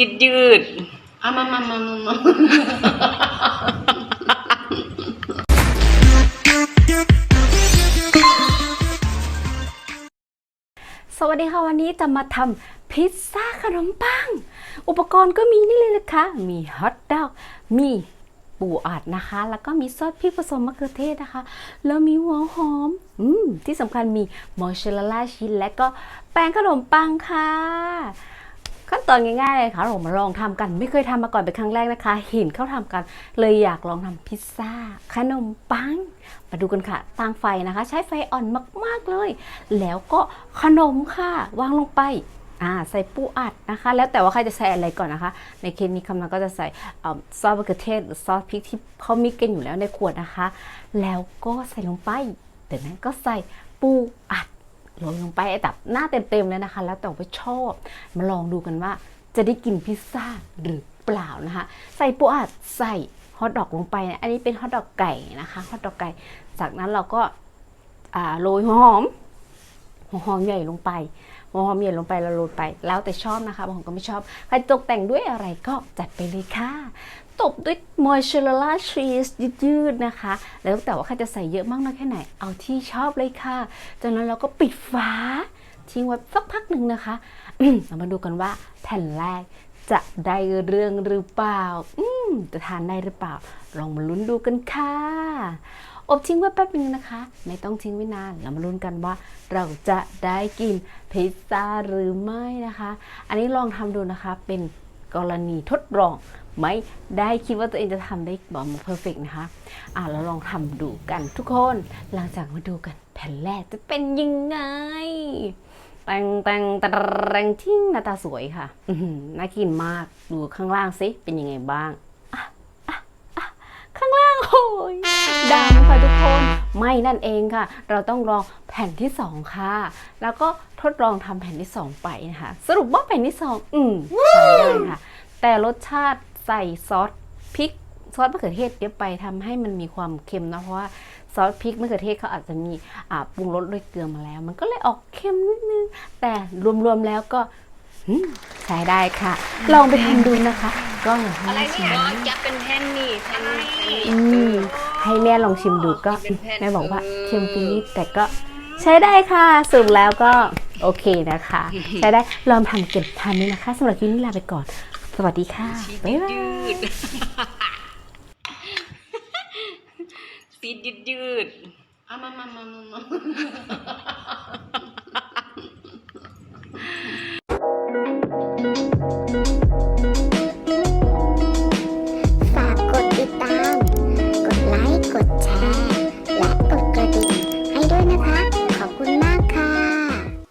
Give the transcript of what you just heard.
ยืดยืดเอามามามามามาสวัสดีค่ะวันนี้จะมาทำพิซซ่าขนมปัง อุปกรณ์ก็มีนี่เลยนะคะ มีฮอทดอก มีปูอัดนะคะ แล้วก็มีซอสพริกผสมมะเขือเทศนะคะ แล้วมีหัวหอมอืมที่สำคัญมีมอสซาเรลล่าชีสและก็แป้งขนมปังค่ะ ขั้นตอนง่ายๆเลยค่ะเรามาลองทำกัน ไม่เคยทำมาก่อนเป็นครั้งแรกนะคะ เห็นเขาทำกัน เลยอยากลองทำพิซซ่า ขนมปัง มาดูกันค่ะตั้งไฟนะคะ ใช้ไฟอ่อนมากๆเลย แล้วก็ขนมค่ะ วางลงไปใส่ปูอัดนะคะ แล้วแต่ว่าใครจะใส่อะไรก่อนนะคะ ในเคสนี้คำนั้นก็จะใส่ซอสมะเขือเทศหรือซอสพริกที่เขามีกันอยู่แล้วในขวดนะคะ แล้วก็ใส่ลงไปจากนั้นก็ใส่ปูอัด โรยลงไปไอ้แบบหน้าเต็มๆเลยนะคะ แล้วแต่ว่าชอบมาลองดูกันว่าจะได้กินพิซซ่าหรือเปล่านะคะ ใส่ปูอัดใส่ฮอทดอกลงไปนะอันนี้เป็นฮอทดอกไก่นะคะฮอทดอกไก่ จากนั้นเราก็าโรยหัวหอมหัวหอมใหญ่ลงไปหัวหอมใหญ่ลงไปล้วโรยไป แล้วแต่ชอบนะคะบางคนก็ไม่ชอบใครตกแต่งด้วยอะไรก็จัดไปเลยค่ะ ตบด้วยมอยเชอร์ล่าชีสยืดๆนะคะ แล้วแต่ว่าใครจะใส่เยอะมากน้อยแค่ไหน เอาที่ชอบเลยค่ะ จากนั้นเราก็ปิดฝาทิ้งไว้สักพักหนึ่งนะคะเรามาดูกันว่าแผ่นแรกจะได้เรื่องหรือเปล่า อืมจะทานได้หรือเปล่า ลองมาลุ้นดูกันค่ะ อบทิ้งไว้แป๊บนึงนะคะ ไม่ต้องทิ้งไว้นาน เรามาลุ้นกันว่า เราจะได้กินพิซซ่าหรือไม่นะคะ อันนี้ลองทำดูนะคะ เป็นกรณีทดลอง ไม่ได้คิดว่าตัวเองจะทำได้แบบเพอร์เฟกนะคะ อะเราลองทำดูกันทุกคน หลังจากมาดูกันแผ่นแรกจะเป็นยังไงแตงแตงแตงทิ้งหน้าตาสวยค่ะอืน่ากินมากดูข้างล่างสิเป็นยังไงบ้างข้างล่างโอ้ยดำค่ะทุกคนไม่นั่นเองค่ะ เราต้องลองแผ่นที่สองค่ะ แล้วก็ทดลองทำแผ่นที่สองไปนะคะ สรุปว่าแผ่นที่สองอืมใช้ได้ค่ะ แต่รสชาติ ใส่ซอสพริกซอสมะเขือเทศเยอะไปทำให้มันมีความเค็มนะเพราะว่าซอสพริกมะเขือเทศเขาอาจจะมีอ่าปรุงรสด้วยเกลือมาแล้ว มันก็เลยออกเค็มนิดนึง แต่รวมๆแล้วก็อืมใช้ได้ค่ะ ลองไปทำดูนะคะ ก็อะไรชิเนี่ยมยับเป็นแผ่นนี่แผ่นนี่อืมให้แม่ลองชิมดูก็เป็นแผ่นแม่บอกว่าเออเค็มไปนิดแต่ก็ใช้ได้ค่ะสรุปแล้วก็โอเคนะคะ ใช้ได้ลองทำเก็บทานนี้นะคะสำหรับคลิปนี้ลาไปก่อน สวัสดีค่ะบ๊ายบายยืดซีดยืดยืดเอามามามามามา